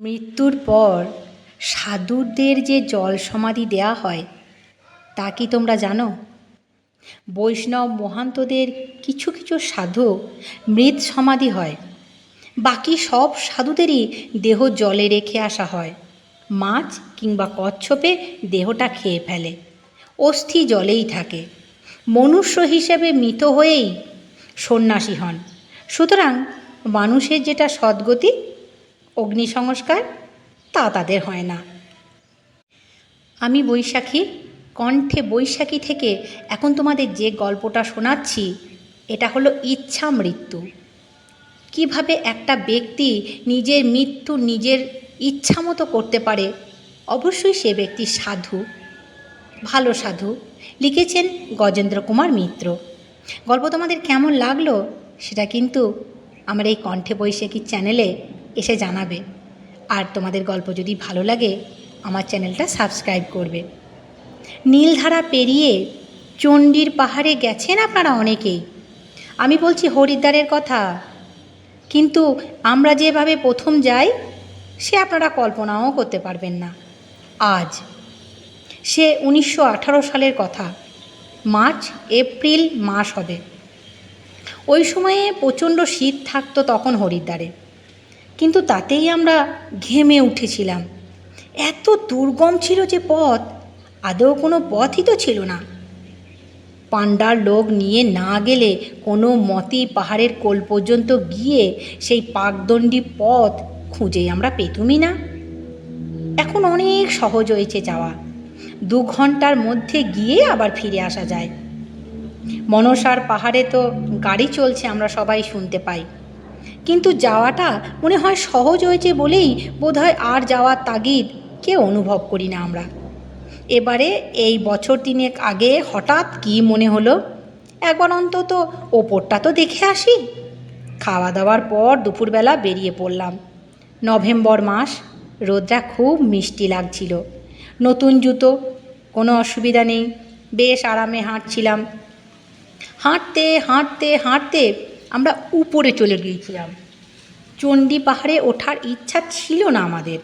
মৃত্যুর পর সাধুদের যে জল সমাধি দেয়া হয়, তা কি তোমরা জানো? বৈষ্ণব মহান্তদের কিছু কিছু সাধু মৃত সমাধি হয়। বাকি সব সাধুদেরই দেহ জলে রেখে আসা হয়। মাছ কিংবা কচ্ছপে দেহটা খেয়ে ফেলে। অস্থি জলেই থাকে। মনুষ্য হিসেবে মৃত হয়েই সন্ন্যাসী হন। সুতরাং মানুষের যেটা সদ্গতি অগ্নি সংস্কার, তা তাদের হয় না। আমি বৈশাখী, কণ্ঠে বৈশাখী থেকে এখন তোমাদের যে গল্পটা শোনাচ্ছি, এটা হলো ইচ্ছা মৃত্যু। কীভাবে একটা ব্যক্তি নিজের মৃত্যু নিজের ইচ্ছা মতো করতে পারে, অবশ্যই সে ব্যক্তি সাধু। ভালো সাধু, লিখেছেন গজেন্দ্র কুমার মিত্র। গল্প তোমাদের কেমন লাগল, সেটা কিন্তু আমার এই কণ্ঠে বৈশাখী চ্যানেলে এসে জানাবে। আর তোমাদের গল্প যদি ভালো লাগে, আমার চ্যানেলটা সাবস্ক্রাইব করবে। নীলধারা পেরিয়ে চণ্ডীর পাহাড়ে গেছেন আপনারা অনেকেই। আমি বলছি হরিদ্বারের কথা। কিন্তু আমরা যেভাবে প্রথম যাই, সে আপনারা কল্পনাও করতে পারবেন না। আজ সে উনিশশো আঠারো সালের কথা। মার্চ, এপ্রিল মাস হবে। ওই সময়ে প্রচণ্ড শীত থাকতো তখন হরিদ্বারে। কিন্তু তাতেই আমরা ঘেমে উঠেছিলাম। এত দুর্গম ছিল যে পথ, আদৌ কোনো পথই তো ছিল না। পাণ্ডার লোক নিয়ে না গেলে কোনো মতেই পাহাড়ের কোল পর্যন্ত গিয়ে সেই পাকদণ্ডী পথ খুঁজেই আমরা পেতুমই না। এখন অনেক সহজ হয়েছে যাওয়া। দু ঘণ্টার মধ্যে গিয়ে আবার ফিরে আসা যায়। মনসার পাহাড়ে তো গাড়ি চলছে, আমরা সবাই শুনতে পাই। কিন্তু যাওয়াটা মনে হয় সহজ হয়েছে বলেই বোধহয় আর যাওয়ার তাগিদ কেউ অনুভব করি না আমরা। এবারে এই বছর তিনেক আগে হঠাৎ কি মনে হলো? একবার অন্তত ওপরটা তো দেখে আসি। খাওয়া দাওয়ার পর দুপুরবেলা বেরিয়ে পড়লাম। নভেম্বর মাস, রোদটা খুব মিষ্টি লাগছিল। নতুন জুতো, কোনো অসুবিধা নেই। বেশ আরামে হাঁটছিলাম। হাঁটতে হাঁটতে হাঁটতে আমরা উপরে চলে গিয়েছিলাম। চণ্ডী পাহাড়ে ওঠার ইচ্ছা ছিল না আমাদের।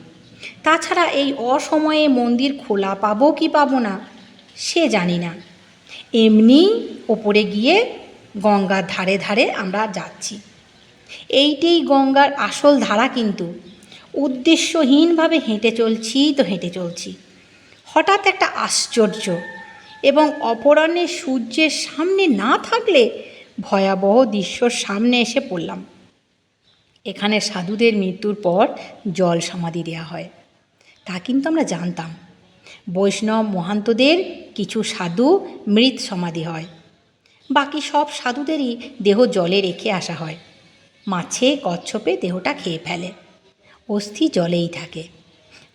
তাছাড়া এই অসময়ে মন্দির খোলা পাবো কি পাবো না, সে জানি না। এমনি ওপরে গিয়ে গঙ্গার ধারে ধারে আমরা যাচ্ছি। এইটাই গঙ্গার আসল ধারা কিন্তু। উদ্দেশ্যহীনভাবে হেঁটে চলছি তো হেঁটে চলছি। হঠাৎ একটা আশ্চর্য এবং অপরাহ্নে সূর্যের সামনে না থাকলে ভয়াবহ দৃশ্যর সামনে এসে পড়লাম। এখানে সাধুদের মৃত্যুর পর জল সমাধি দেওয়া হয়। তা কিন্তু আমরা জানতাম। বৈষ্ণব মহান্তদের কিছু সাধু মৃত সমাধি হয়। বাকি সব সাধুদেরই দেহ জলে রেখে আসা হয়। মাছে কচ্ছপে দেহটা খেয়ে ফেলে। অস্থি জলেই থাকে।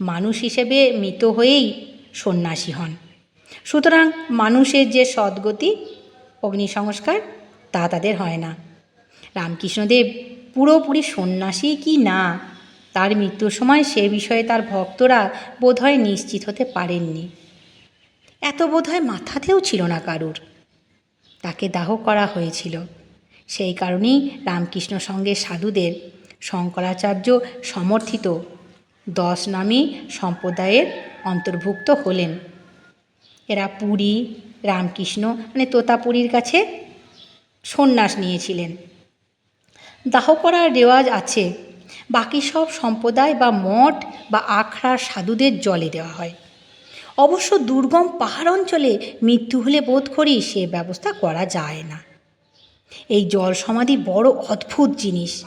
মানুষ হিসেবে মৃত হয়েই সন্ন্যাসী হন। সুতরাং মানুষের যে সদ্গতি, অগ্নি সংস্কার তা তাদের হয় না। রামকৃষ্ণদেব পুরোপুরি সন্ন্যাসী কি না? তার মৃত্যুর সময় সে বিষয়ে তার ভক্তরা বোধহয় নিশ্চিত হতে পারেননি। এত বোধহয় মাথাতেও ছিল না কারুর। তাকে দাহ করা হয়েছিল। সেই কারণেই রামকৃষ্ণ সঙ্গে সাধুদের শঙ্করাচার্য সমর্থিত দশ নামী সম্প্রদায়ের অন্তর্ভুক্ত হলেন। এরা পুরী, রামকৃষ্ণ মানে তোতাপুরীর কাছে সন্ন্যাস নিয়েছিলেন। দাহ করার রেওয়াজ আছে, বাকি সব সম্প্রদায় বা মঠ বা আখড়ার সাধুদের জলে দেওয়া হয়। অবশ্য দুর্গম পাহাড় অঞ্চলে মৃত্যু হলে বোধ করি সে ব্যবস্থা করা যায় না। এই জল সমাধি বড় অদ্ভুত জিনিস।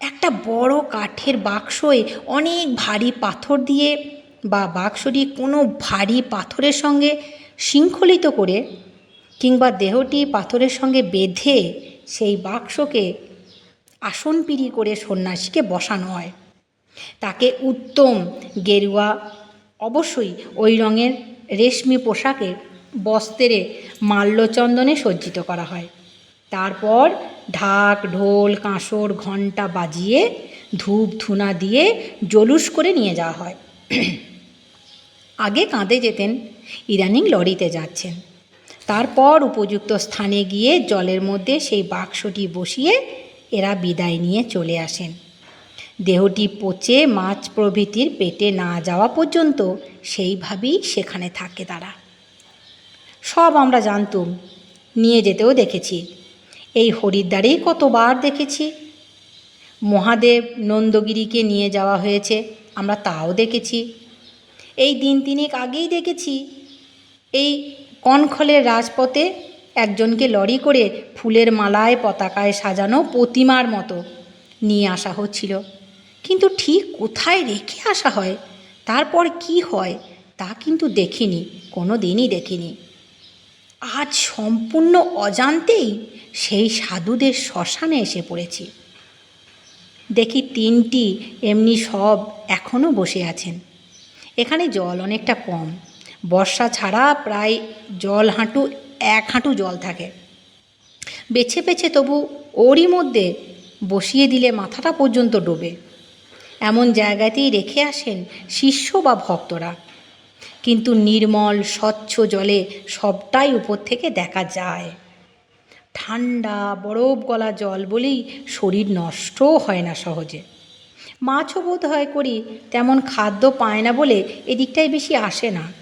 একটা বড় কাঠের বাক্সয় অনেক ভারী পাথর দিয়ে বা বাক্সটি কোনো ভারী পাথরের সঙ্গে শৃঙ্খলিত করে কিংবা দেহটি পাথরের সঙ্গে বেঁধে সেই বাক্সকে আসন পিড়ি করে সন্ন্যাসীকে বসানো হয়। তাকে উত্তম, গেরুয়া, অবশ্যই ওই রঙের রেশমি পোশাকে বস্ত্রে মাল্যচন্দনে সজ্জিত করা হয়। তারপর ঢাক, ঢোল, কাঁসর, ঘণ্টা বাজিয়ে ধূপ, ধুনা দিয়ে জলুস করে নিয়ে যাওয়া হয়। আগে কাঁধে যেতেন, ইদানিং লরিতে যাচ্ছেন। তারপর উপযুক্ত স্থানে গিয়ে জলের মধ্যে সেই বাক্সটি বসিয়ে এরা বিদায় নিয়ে চলে আসেন। দেহটি পচে মাছ প্রভৃতির পেটে না যাওয়া পর্যন্ত সেইভাবেই সেখানে থাকে তারা। সব আমরা জানতুম, নিয়ে যেতেও দেখেছি। এই হরিদ্বারেই কতবার দেখেছি। মহাদেব নন্দগিরিকে নিয়ে যাওয়া হয়েছে, আমরা তাও দেখেছি। এই দিন তিনেক আগেই দেখেছি। এই কনখলের রাজপথে একজনকে লরি করে ফুলের মালায় পতাকায় সাজানো প্রতিমার মতো নিয়ে আসা হচ্ছিল। কিন্তু ঠিক কোথায় রেখে আসা হয়, তারপর কি হয়, তা কিন্তু দেখিনি কোনো দিনই দেখিনি। আজ সম্পূর্ণ অজান্তেই সেই সাধুদের শ্মশানে এসে পড়েছি। দেখি তিনটি, এমনি সব এখনও বসে আছেন। এখানে জল অনেকটা কম। বর্ষা ছাড়া প্রায় জল হাঁটু, এক হাঁটু জল থাকে। বেছে বেছে তবু ওরই মধ্যে বসিয়ে দিলে মাথাটা পর্যন্ত ডোবে। এমন জায়গাতেই রেখে আসেন শিষ্য বা ভক্তরা। কিন্তু নির্মল, স্বচ্ছ জলে সবটাই উপর থেকে দেখা যায়। ঠান্ডা, বরফ গলা জল বলেই শরীর নষ্টও হয় না সহজে। মাছও বোধ হয় করি তেমন খাদ্য পায় না বলে এদিকটায় বেশি আসে না।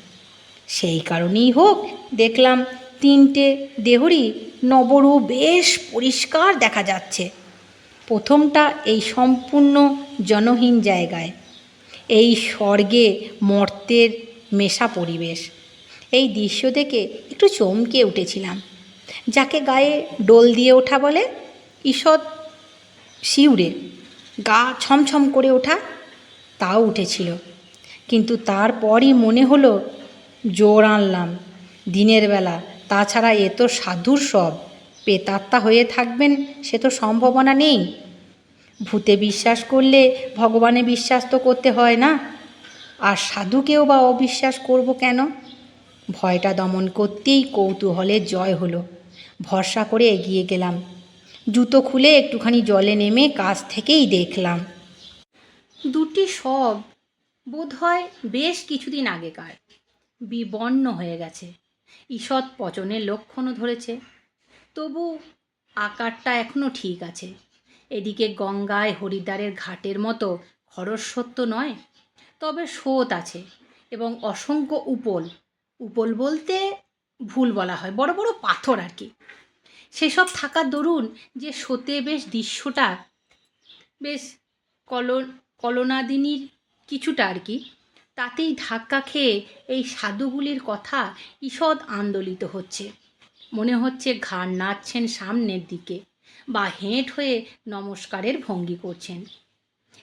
সেই কারণেই হোক, দেখলাম তিনটে দেহরই নবরু বেশ পরিষ্কার দেখা যাচ্ছে। প্রথমটা এই সম্পূর্ণ জনহীন জায়গায়, এই স্বর্গে মর্তের মেশা পরিবেশ। এই দৃশ্য দেখে একটু চমকে উঠেছিলাম। যাকে গায়ে ডোল দিয়ে ওঠা বলে? ঈষৎ শিউরে, গা ছমছম করে ওঠা, তাও উঠেছিল। কিন্তু তারপরই মনে হলো জোর আনলাম। দিনের বেলা, তাছাড়া এ তো সাধুর সব। পেতাত্মা হয়ে থাকবেন, সে তো সম্ভাবনা নেই। ভূতে বিশ্বাস করলে ভগবানে বিশ্বাস তো করতে হয় না। আর সাধুকেও বা অবিশ্বাস করব কেন? ভয়টা দমন করতেই কৌতূহলের জয় হলো। ভরসা করে এগিয়ে গেলাম। জুতো খুলে একটুখানি জলে নেমে কাছ থেকেই দেখলাম। দুটি সব বোধ হয় বেশ কিছুদিন আগেকার। বিবর্ণ হয়ে গেছে। ঈষৎ পচনের লক্ষণও ধরেছে। তবু আকারটা এখনও ঠিক আছে। এদিকে গঙ্গায় হরিদ্বারের ঘাটের মতো খরস্বত্ব নয়, তবে স্রোত আছে এবং অসংখ্য উপল। উপল বলতে ভুল বলা হয়, বড় বড় পাথর আর কি। সেসব থাকার দরুন যে স্রোতে বেশ দৃশ্যটা, বেশ কল কলনাদিনীর কিছুটা আর কি। তাতেই ধাক্কা খেয়ে এই সাধুগুলির কথা ঈষৎ আন্দোলিত হচ্ছে। মনে হচ্ছে ঘাড় নাচছেন সামনের দিকে বা হেঁট হয়ে নমস্কারের ভঙ্গি করছেন।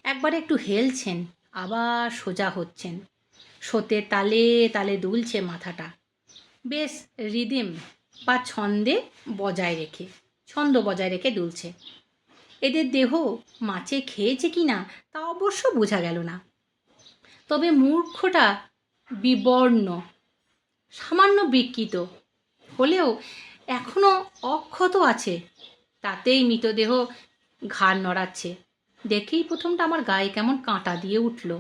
একবার একটু হেলছেন, আবার সোজা হচ্ছেন। সোতে তালে তালে দুলছে মাথাটা। বেশ রিদিম বা ছন্দে বজায় রেখে, ছন্দ বজায় রেখে দুলছে। এদের দেহ মাছে খেয়েছে কি না তা অবশ্য বোঝা গেল না। তবে মূর্খটা বিবর্ণ, সামান্য বিকৃত। হলেও এখনও অক্ষত আছে, তাতেই মৃতদেহ ঘাড় নড়াচ্ছে। দেখেই প্রথমটা আমার গায়ে কেমন কাঁটা দিয়ে উঠল।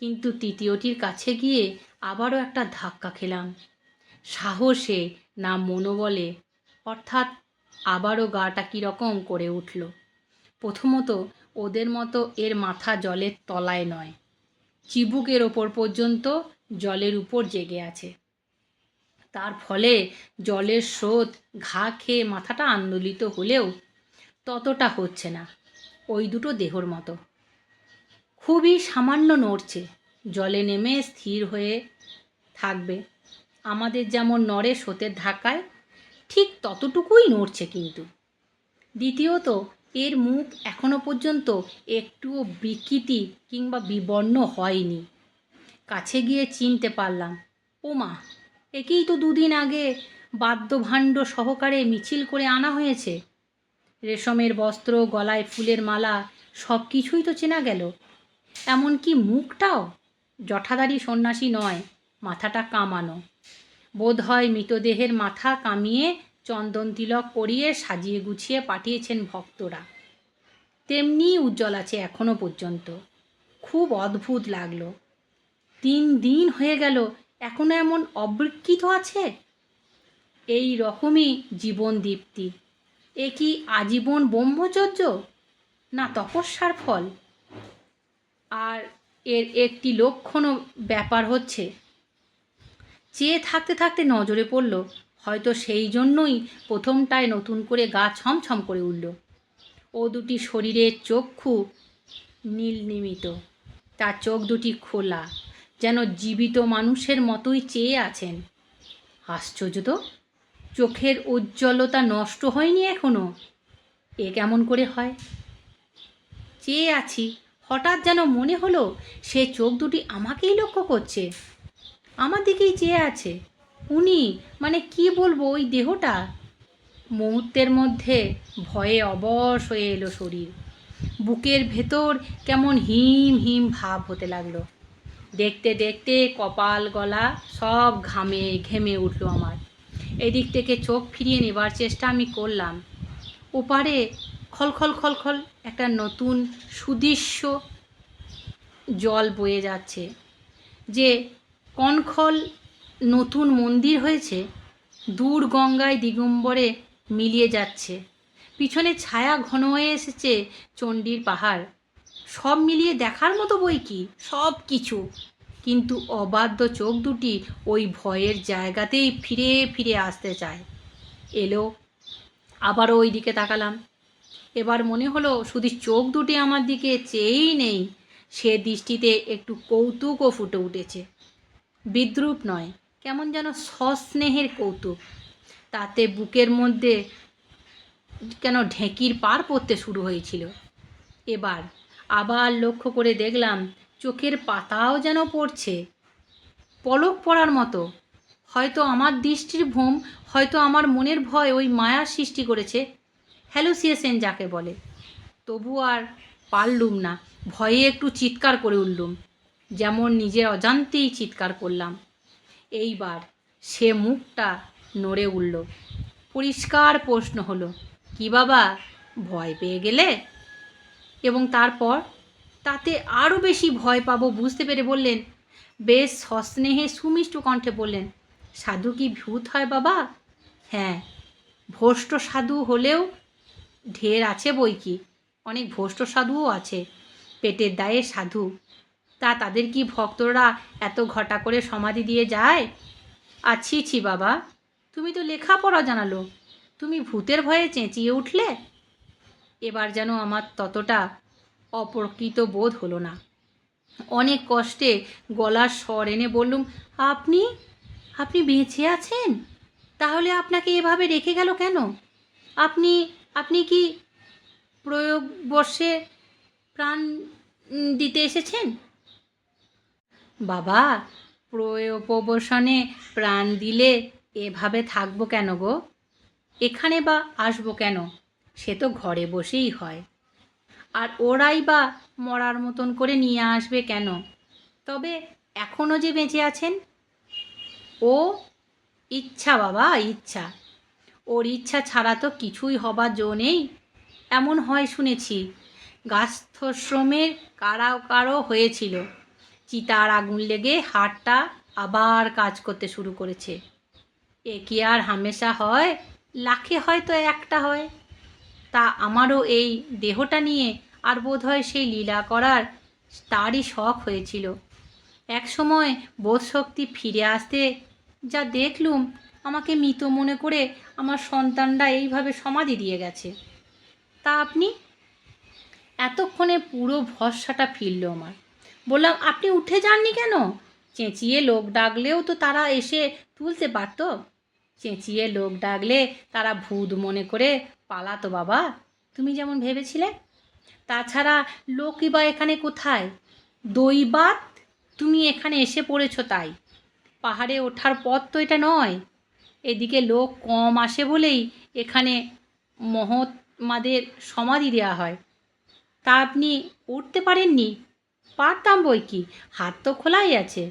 কিন্তু তৃতীয়টির কাছে গিয়ে আবারও একটা ধাক্কা খেলাম। সাহসে না মনোবলে, অর্থাৎ আবারও গাটা কীরকম করে উঠল। প্রথমত ওদের মতো এর মাথা জলের তলায় নয়। চিবুকের ওপর পর্যন্ত জলের উপর জেগে আছে। তার ফলে জলের স্রোত ঘা খেয়ে মাথাটা আন্দোলিত হলেও ততটা হচ্ছে না, ওই দুটো দেহর মতো। খুবই সামান্য নড়ছে, জলে নেমে স্থির হয়ে থাকবে। আমাদের যেমন নড়ে স্রোতের ধাক্কায়, ঠিক ততটুকুই নড়ছে কিন্তু। দ্বিতীয়ত এর মুখ এখনও পর্যন্ত একটুও বিকৃতি কিংবা বিবর্ণ হয়নি। কাছে গিয়ে চিনতে পারলাম ও মা একেই তো দুদিন আগে বাদ্যভাণ্ড সহকারে মিছিল করে আনা হয়েছে। রেশমের বস্ত্র, গলায় ফুলের মালা সব কিছুই তো চেনা গেল। এমনকি মুখটাও জঠাদারি সন্ন্যাসী নয়, মাথাটা কামানো। বোধ হয় মৃতদেহের মাথা কামিয়ে চন্দন তিলক পরিয়ে সাজিয়ে গুছিয়ে পাঠিয়েছেন ভক্তরা। তেমনি উজ্জ্বল আছে এখনও পর্যন্ত। খুব অদ্ভুত লাগল। তিন দিন হয়ে গেল, এখনও এমন অবৃক্ষিত আছে? এই রকমই জীবন দীপ্তি। এ কি আজীবন ব্রহ্মচর্য? না তপস্যার ফল? আর এর একটি লক্ষণও ব্যাপার হচ্ছে, চেয়ে থাকতে থাকতে নজরে পড়ল হয়তো সেই জন্যই প্রথমটায় নতুন করে গা ছমছম করে উঠল। ও দুটি শরীরের চক্ষু নীল নিমিত তার চোখ দুটি খোলা, যেন জীবিত মানুষের মতোই চেয়ে আছেন। আশ্চর্য তো, চোখের উজ্জ্বলতা নষ্ট হয়নি এখনও? এ কেমন করে হয়? চেয়ে আছি, হঠাৎ যেন মনে হলো সে চোখ দুটি আমাকেই লক্ষ্য করছে। আমার দিকেই চেয়ে আছে। উনি মানে কি বলব ওই দেহটা? মুহূর্তের মধ্যে ভয়ে অবশ হয়ে এলো শরীর। বুকের ভেতর কেমন হিম হিম ভাব হতে লাগল। দেখতে দেখতে কপাল গলা সব ঘামে ঘেমে উঠল আমার। এদিক থেকে চোখ ফিরিয়ে নেবার চেষ্টা আমি করলাম। ওপারে খলখল খলখল একটা নতুন সুদৃশ্য জল বয়ে যাচ্ছে, যে কনখল নতুন মন্দির হয়েছে, দূর গঙ্গায় দিগম্বরে মিলিয়ে যাচ্ছে। পিছনে ছায়া ঘন হয়ে এসেছে চণ্ডীর পাহাড়। সব মিলিয়ে দেখার মতো বই কি? সব কিছু। কিন্তু অবাধ্য চোখ দুটি ওই ভয়ের জায়গাতেই ফিরে ফিরে আসতে চায়। এলো, আবারও ওই দিকে তাকালাম। এবার মনে হলো শুধু চোখ দুটি আমার দিকে চেয়েই নেই, সে দৃষ্টিতে একটু কৌতুকও ফুটে উঠেছে। বিদ্রুপ নয় কেমন যেন সস্নেহের কৌতুক। তাতে বুকের মধ্যে কেন ঢেঁকির পার পড়তে শুরু হয়েছিল। এবার আবার লক্ষ্য করে দেখলাম, চোখের পাতাও যেন পড়ছে। পলক পড়ার মতো। হয়তো আমার দৃষ্টির ভ্রম হয়তো আমার মনের ভয় ওই মায়ার সৃষ্টি করেছে। হ্যালুসিয়েশন যাকে বলে। তবু আর পারলুম না। ভয়ে একটু চিৎকার করে উঠলুম। যেমন নিজের অজান্তেই চিৎকার করলাম। এইবার সে মুখটা নড়ে উঠল। পরিষ্কার প্রশ্ন হলো, কি বাবা, ভয় পেয়ে গেলে? এবং তারপর, তাতে আরও বেশি ভয় পাবো বুঝতে পেরে বললেন, বেশ সস্নেহে সুমিষ্ট কণ্ঠে বললেন, সাধু কি ভূত হয় বাবা? হ্যাঁ ভ্রষ্ট সাধু হলেও ঢের আছে বই কি, অনেক ভ্রষ্ট সাধুও আছে, পেটের দায়ে সাধু তা তাদের কি ভক্তরা এত ঘটা করে সমাধি দিয়ে যায়? আছি ছি বাবা। তুমি তো লেখাপড়া জানালো। তুমি ভূতের ভয়ে চেঁচিয়ে উঠলে? এবার যেন আমার ততটা অপ্রকৃত বোধ হলো না। অনেক কষ্টে গলার স্বর এনে বললুম, আপনি আপনি বেঁচে আছেন? তাহলে আপনাকে এভাবে রেখে গেল কেন? আপনি আপনি কি প্রয়োগ বর্ষে প্রাণ দিতে এসেছেন? বাবা প্রয়োপবসনে প্রাণ দিলে এভাবে থাকব কেন গো? এখানে বা আসব কেন? সে তো ঘরে বসেই হয়। আর ওরাই বা মরার মতন করে নিয়ে আসবে কেন? তবে এখনও যে বেঁচে আছেন? ও ইচ্ছা বাবা, ইচ্ছা। ওর ইচ্ছা ছাড়া তো কিছুই হবার জো নেই। এমন হয় শুনেছি গাস্থশ্রমের কারা কারও হয়েছিল। চিতার আগুন লেগে হাড়টা আবার কাজ করতে শুরু করেছে। এ কি আর হামেশা হয়? লাখে হয়তো একটা হয়। তা আমারও এই দেহটা নিয়ে আর বোধহয় সেই লীলা করার তারই শখ হয়েছিল। এক সময় বোধশক্তি ফিরে আসতে যা দেখলুম, আমাকে মৃত মনে করে আমার সন্তানরা এইভাবে সমাধি দিয়ে গেছে। তা আপনি? এতক্ষণে পুরো ভরসাটা ফিরল আমার। বললাম, আপনি উঠে যাননি কেন? চেঁচিয়ে লোক ডাকলেও তো তারা এসে তুলতে পারতো। চেঁচিয়ে লোক ডাকলে তারা ভূত মনে করে, পালাতো বাবা, তুমি যেমন ভেবেছিলে। তাছাড়া লোকই বা এখানে কোথায়? দৈবাত তুমি এখানে এসে পড়েছ তাই। পাহাড়ে ওঠার পথ তো এটা নয়। এদিকে লোক কম আসে বলেই এখানে মহৎমাদের সমাধি দেওয়া হয়। তা আপনি উঠতে পারেননি? পারতাম বই কি? হাত তো খোলাই আছে।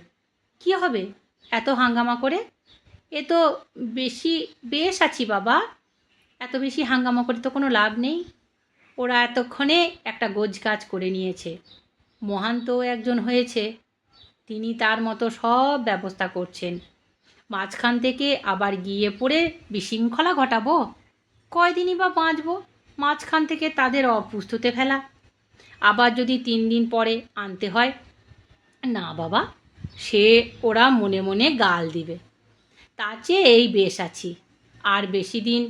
কি হবে? এত হাঙ্গামা করে? এ তো বেশি বেশ আছি বাবা। এত বেশি হাঙ্গামা করে তো কোনো লাভ নেই। ওরা এতক্ষণে একটা গোজ কাজ করে নিয়েছে। মহান তো একজন হয়েছে। তিনি তার মতো সব ব্যবস্থা করছেন। মাঝখান থেকে আবার গিয়ে পড়ে বিশৃঙ্খলা ঘটাবো? কয়দিনই বা বাঁচবো? মাঝখান থেকে তাদের অপুস্তুতে ফেলা। আবার যদি তিন দিন পরে আনতে হয়? না বাবা, সে ওরা মনে মনে গাল দিবে। তার চেয়ে এই বেশ আছি। আর বেশি দিন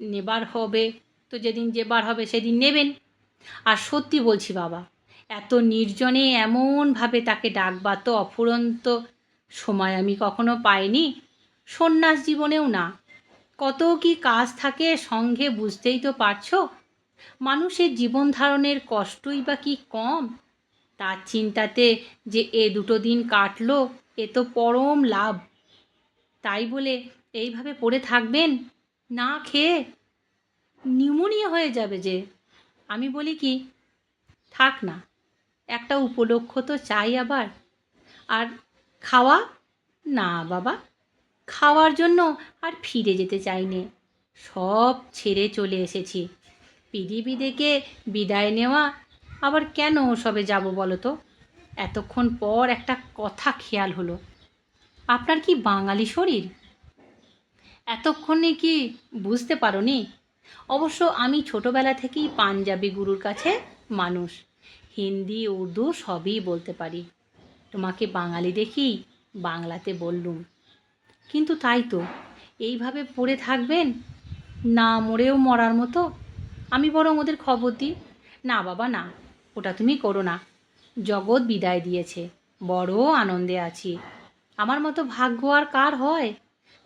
নেবার হবে, তো যেদিন যেবার হবে সেদিন নেবেন। আর সত্যি বলছি বাবা, এত নির্জনে এমনভাবে তাকে ডাকবার তো অফুরন্ত সময় আমি কখনো পাইনি। সন্ন্যাস জীবনেও না। কত কি কাজ থাকে সঙ্গে বুঝতেই তো পারছ? মানুষের জীবন ধারণের কষ্টই বা কি কম? তার চিন্তাতে যে এ দুটো দিন কাটলো, এ তো পরম লাভ। তাই বলে এইভাবে পড়ে থাকবেন? না খেয়ে নিউমোনিয়া হয়ে যাবে যে। আমি বলি কি, থাক না, একটা উপলক্ষ তো চাই আবার। আর খাওয়া? না বাবা, খাওয়ার জন্য আর ফিরে যেতে চাইনি। সব ছেড়ে চলে এসেছি। পৃথিবী থেকে বিদায় নেওয়া, আবার কেন সবে যাব বলো তো এতক্ষণ পর একটা কথা খেয়াল হলো। আপনার কি বাঙালি শরীর? এতক্ষণে কি বুঝতে পারোনি? অবশ্য আমি ছোটবেলা থেকেই পাঞ্জাবি গুরুর কাছে মানুষ। হিন্দি, উর্দু সবই বলতে পারি। তোমাকে বাঙালি দেখি বাংলাতে বললুম। কিন্তু তাই তো। এইভাবে পড়ে থাকবেন? না মরেও মরার মতো আমি বরং ওদের খবর দিই। না বাবা, না, ওটা তুমি করো না। জগৎ বিদায় দিয়েছে, বড় আনন্দে আছি। আমার মতো ভাগ্য আর কার হয়?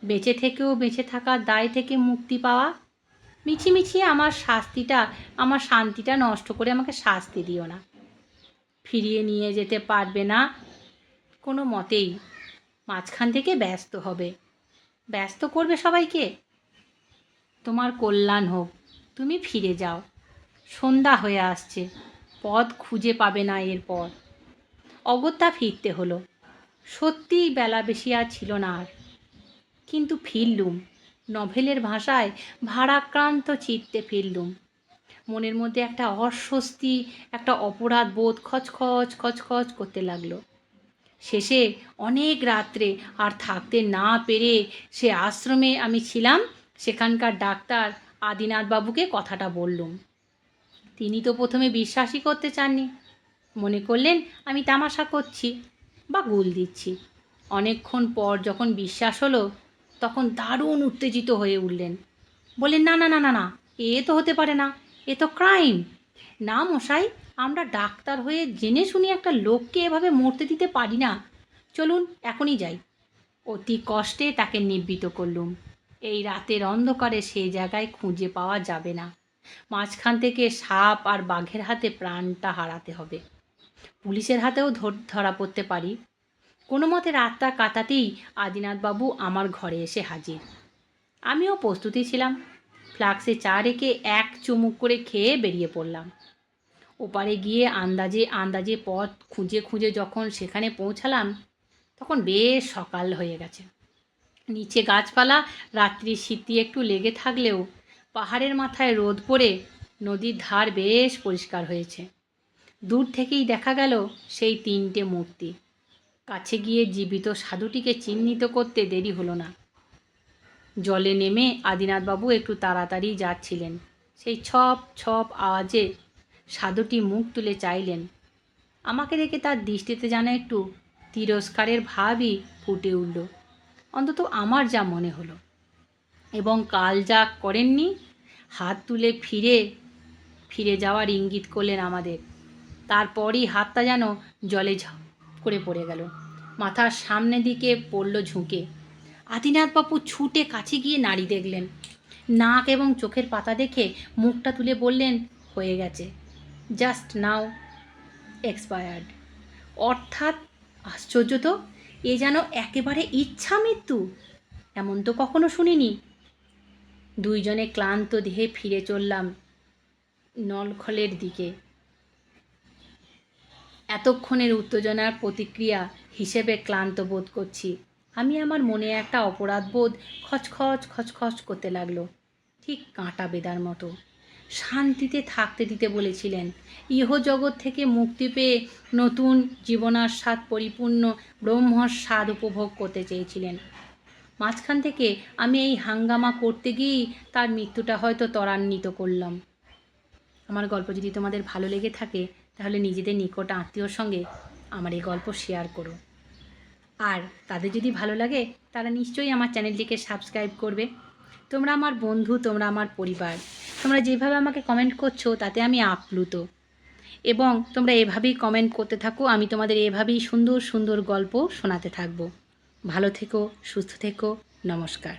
বেঁচে থেকেও বেঁচে থাকার দায় থেকে মুক্তি পাওয়া? মিছিমিছি আমার শাস্তিটা, আমার শান্তিটা নষ্ট করে আমাকে শাস্তি দিও না। ফিরিয়ে নিয়ে যেতে পারবে না কোনো মতেই। মাঝখান থেকে ব্যস্ত হবে। ব্যস্ত করবে সবাইকে? তোমার কল্যাণ হোক। তুমি ফিরে যাও। সন্ধ্যা হয়ে আসছে, পথ খুঁজে পাবে না এরপর। অগত্যা ফিরতে হলো। সত্যিই বেলা বেশি আর ছিল না আর। কিন্তু ফিরলুম। নভেলের ভাষায় ভারাক্রান্ত চিত্তে ফিরলুম। মনের মধ্যে একটা অস্বস্তি, একটা অপরাধ বোধ খচখচ খচখচ করতে লাগল। শেষে অনেক রাত্রে আর থাকতে না পেরে সে আশ্রমে আমি ছিলাম, সেখানকার ডাক্তার আদিনাথবাবুকে কথাটা বললুম। তিনি তো প্রথমে বিশ্বাসই করতে চাননি। মনে করলেন, আমি তামাশা করছি বা গুল দিচ্ছি। অনেকক্ষণ পর যখন বিশ্বাস হলো, তখন দারুণ উত্তেজিত হয়ে উঠলেন। বললেন, না না না না না, এ তো হতে পারে না, এ তো ক্রাইম। না, মশাই, আমরা ডাক্তার হয়ে জেনে শুনে একটা লোককে এভাবে মরতে দিতে পারি না। চলুন, এখনই যাই। অতি কষ্টে তাকে নিবৃত করলুম। এই রাতের অন্ধকারে সেই জায়গায় খুঁজে পাওয়া যাবে না। মাঝখান থেকে সাপ আর বাঘের হাতে প্রাণটা হারাতে হবে। পুলিশের হাতেও ধরা পড়তে পারি। কোনো মতে রাতটা কাটাতেই আদিনাথবাবু আমার ঘরে এসে হাজির। আমিও প্রস্তুতি ছিলাম। ফ্লাক্সে চা রেখে এক চুমুক করে খেয়ে বেরিয়ে পড়লাম। ওপারে গিয়ে আন্দাজে আন্দাজে পথ খুঁজে খুঁজে যখন সেখানে পৌঁছালাম, তখন বেশ সকাল হয়ে গেছে। নিচে গাছপালা রাত্রির শীতি একটু লেগে থাকলেও পাহাড়ের মাথায় রোদ পড়ে নদীর ধার বেশ পরিষ্কার হয়েছে। দূর থেকেই দেখা গেল সেই তিনটে মূর্তি। কাছে গিয়ে জীবিত সাধুটিকে চিহ্নিত করতে দেরি হলো না। জলে নেমে আদিনাথবাবু একটু তাড়াতাড়ি যাচ্ছিলেন। সেই ছপ ছপ আওয়াজে সাধুটি মুখ তুলে চাইলেন, আমাকে দেখে তার দৃষ্টিতে যেন একটু তিরস্কারের ভাবই ফুটে উঠল। অন্তত আমার যা মনে হলো। এবং কাল যা করেননি, হাত তুলে ফিরে ফিরে যাওয়ার ইঙ্গিত করলেন আমাদের। তারপরই হাতটা যেন জলে ঝপ করে পড়ে গেল। মাথার সামনে দিকে পড়ল ঝুঁকে। আদিনাথবাবু ছুটে কাছে গিয়ে নাড়ি দেখলেন। নাক এবং চোখের পাতা দেখে মুখটা তুলে বললেন, হয়ে গেছে। Just now, expired. অর্থাৎ, আশ্চর্য তো? এ যেন একেবারে ইচ্ছা মৃত্যু, এমন তো কখনো শুনিনি। দুইজনে ক্লান্ত দেহে ফিরে চললাম নলখলের দিকে। এতক্ষণের উত্তেজনার প্রতিক্রিয়া হিসেবে ক্লান্ত বোধ করছি। আমি আমার মনে একটা অপরাধ বোধ খচখচ খচখচ করতে লাগল, ঠিক কাঁটা বেদার মতো। শান্তিতে থাকতে দিতে বলেছিলেন। ইহ জগৎ থেকে মুক্তি পেয়ে নতুন জীবনাস্বাদ পরিপূর্ণ ব্রহ্মর স্বাদ উপভোগ করতে চেয়েছিলেন। মাঝখান থেকে আমি এই হাঙ্গামা করতে গিয়েই তার মৃত্যুটা হয়তো ত্বরান্বিত করলাম। আমার গল্প যদি তোমাদের ভালো লেগে থাকে, তাহলে নিজেদের নিকট আত্মীয়র সঙ্গে আমার এই গল্প শেয়ার করো। আর তাদের যদি ভালো লাগে, তারা নিশ্চয়ই আমার চ্যানেলটিকে সাবস্ক্রাইব করবে। তোমরা আমার বন্ধু, তোমরা আমার পরিবার। তোমরা যেভাবে আমাকে কমেন্ট করছ, তাতে আমি আপ্লুত। এবং তোমরা এভাবেই কমেন্ট করতে থাকো, আমি তোমাদের এভাবেই সুন্দর সুন্দর গল্প শোনাতে থাকব। ভালো থেকো, সুস্থ থেকো, নমস্কার।